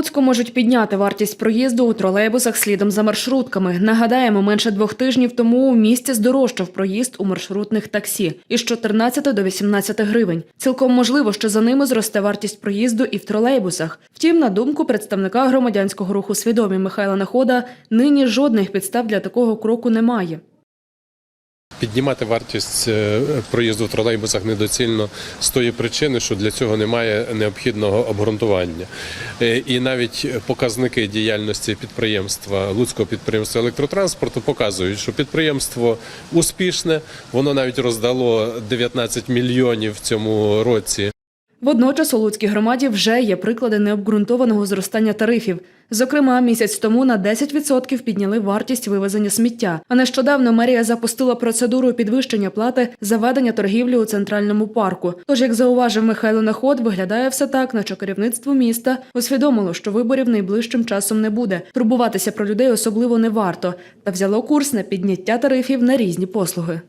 Луцьку можуть підняти вартість проїзду у тролейбусах слідом за маршрутками. Нагадаємо, менше двох тижнів тому у місті здорожчав проїзд у маршрутних таксі із 14 до 18 гривень. Цілком можливо, що за ними зросте вартість проїзду і в тролейбусах. Втім, на думку представника громадянського руху свідомі Михайла Находа, нині жодних підстав для такого кроку немає. Піднімати вартість е, проїзду в тролейбусах недоцільно з тої причини, що для цього немає необхідного обґрунтування. Е, І навіть показники діяльності підприємства Луцького підприємства електротранспорту показують, що підприємство успішне, воно навіть роздало 19 мільйонів в цьому році Водночас у Луцькій громаді вже є приклади необґрунтованого зростання тарифів. Зокрема, місяць тому на 10% підняли вартість вивезення сміття. А нещодавно мерія запустила процедуру підвищення плати за ведення торгівлі у центральному парку. Тож, як зауважив Михайло Наход, виглядає все так, наче керівництво міста усвідомило, що виборів найближчим часом не буде. Турбуватися про людей особливо не варто, та взяло курс на підняття тарифів на різні послуги.